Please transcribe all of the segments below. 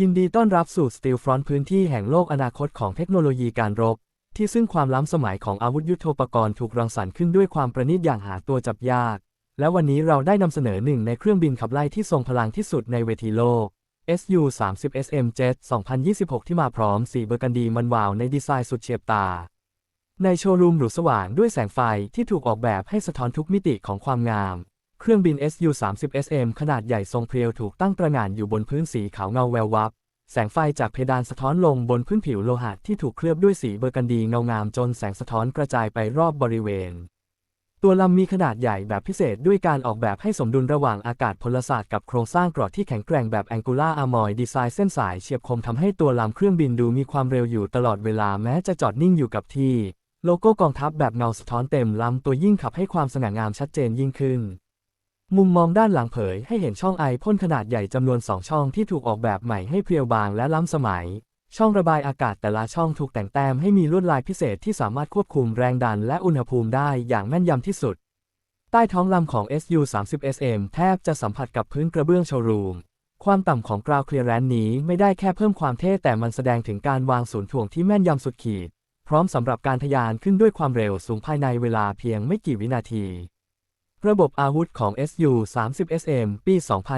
ยินดีต้อนรับสู่ Steel Front พื้นที่แห่งโลกอนาคตของเทคโนโลยีการรบ ที่ซึ่งความล้ำสมัยของอาวุธยุทโธปกรณ์ถูกรังสรรค์ขึ้นด้วยความประณีตอย่างหาตัวจับยาก และวันนี้เราได้นำเสนอหนึ่งในเครื่องบินขับไล่ที่ทรงพลังที่สุดในเวทีโลก SU-30 SM Jet 2026 ที่มาพร้อมสีเบอร์กันดีมันวาวในดีไซน์สุดเฉียบตา ในโชว์รูมหรูสว่างด้วยแสงไฟที่ถูกออกแบบให้สะท้อนทุกมิติของความงาม เครื่องบิน SU-30 SM ขนาดใหญ่ทรงเพรียวถูกตั้งตระหง่านอยู่บนพื้นสีขาวเงาแวววับ แสงไฟจากเพดานสะท้อนลงบนพื้นผิวโลหะที่ถูกเคลือบด้วยสีเบอร์กันดีเงางามจนแสงสะท้อนกระจายไปรอบบริเวณ ตัวลำมีขนาดใหญ่แบบพิเศษด้วยการออกแบบให้สมดุลระหว่างอากาศพลศาสตร์กับโครงสร้างกราะที่แข็งแกร่งแบบ Angular Armoy ดีไซน์เส้นสายเฉียบคมทำให้ตัวลำเครื่องบินดูมีความเร็วอยู่ตลอดเวลาแม้จะจอดนิ่งอยู่กับที่ โลโก้กองทัพแบบเงาสะท้อนเต็มลำตัวยิ่งขับให้ความสง่างามชัดเจนยิ่งขึ้น มุมมองด้านหลังเผยให้เห็นช่องไอพ่นขนาดใหญ่จำนวนสองช่องที่ถูกออกแบบใหม่ให้เพรียวบางและล้ำสมัย ช่องระบายอากาศแต่ละช่องถูกแต่งแต้มให้มีลวดลายพิเศษที่สามารถควบคุมแรงดันและอุณหภูมิได้อย่างแม่นยำที่สุด ใต้ท้องลำของ SU-30SM แทบจะสัมผัสกับพื้นกระเบื้องโชว์รูม ความต่ำของกราวเคลียร์แรนนี้ไม่ได้แค่เพิ่มความเท่แต่มันแสดงถึงการวางศูนย์ถ่วงที่แม่นยำสุดขีด พร้อมสำหรับการทะยานขึ้นด้วยความเร็วสูงภายในเวลาเพียงไม่กี่วินาที ระบบอาวุธของ SU-30SM ปี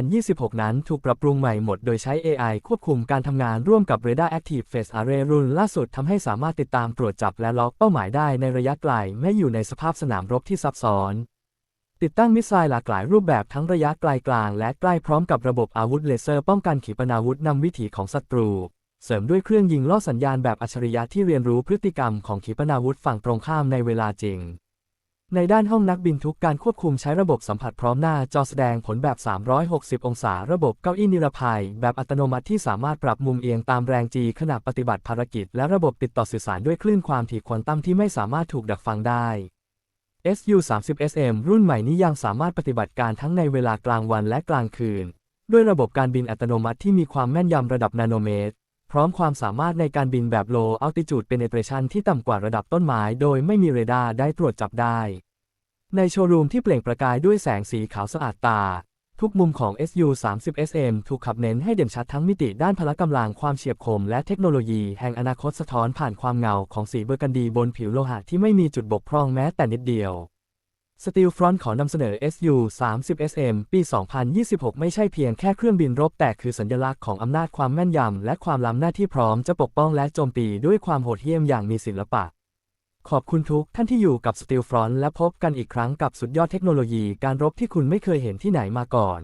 2026 นั้นถูกปรับปรุงใหม่หมดโดยใช้ AI ควบคุมการทำงานร่วมกับ Radar Active Phase Array รุ่นล่าสุดทำให้สามารถติดตามตรวจจับและล็อกเป้าหมายได้ในระยะไกลแม้อยู่ในสภาพสนามรบที่ซับซ้อน ติดตั้งมิสไซล์หลากหลายรูปแบบทั้งระยะไกลกลางและใกล้พร้อมกับระบบอาวุธเลเซอร์ป้องกันขีปนาวุธนำวิถีของศัตรู เสริมด้วยเครื่องยิงล่อสัญญาณแบบอัจฉริยะที่เรียนรู้พฤติกรรมของขีปนาวุธฝั่งตรงข้ามในเวลาจริง ในด้านห้องนักบินทุกการควบคุมใช้ระบบสัมผัสพร้อมหน้าจอแสดงผลแบบ 360 องศา ระบบเก้าอี้นิรภัย แบบอัตโนมัติที่สามารถปรับมุมเอียงตามแรงจีขณะปฏิบัติภารกิจ และระบบติดต่อสื่อสารด้วยคลื่นความถี่ควอนตัมที่ไม่สามารถถูกดักฟังได้ SU-30SM รุ่นใหม่นี้ยังสามารถปฏิบัติการทั้งในเวลากลางวันและกลางคืน ด้วยระบบการบินอัตโนมัติที่มีความแม่นยำระดับนาโนเมตร พร้อมความสามารถในการบินแบบ Low Altitude Penetration ที่ต่ำกว่าระดับต้นไม้โดยไม่มีเรดาร์ได้ตรวจจับได้ ในโชว์รูมที่เปล่งประกายด้วยแสงสีขาวสะอาดตา ทุกมุมของ SU-30SM ถูกขับเน้นให้เด่นชัดทั้งมิติด้านพละกำลังความเฉียบคมและเทคโนโลยีแห่งอนาคตสะท้อนผ่านความเงาของสีเบอร์กันดีบนผิวโลหะที่ไม่มีจุดบกพร่องแม้แต่นิดเดียว Steel Front ขอนำเสนอ SU-30SM ปี 2026 ไม่ใช่เพียงแค่เครื่องบินรบ แต่คือสัญลักษณ์ของอำนาจความแม่นยำ และความล้ำหน้าที่พร้อมจะปกป้องและโจมตีด้วยความโหดเหี้ยมอย่างมีศิลปะ ขอบคุณทุกท่านที่อยู่กับ Steel Front และพบกันอีกครั้งกับสุดยอดเทคโนโลยีการรบที่คุณไม่เคยเห็นที่ไหนมาก่อน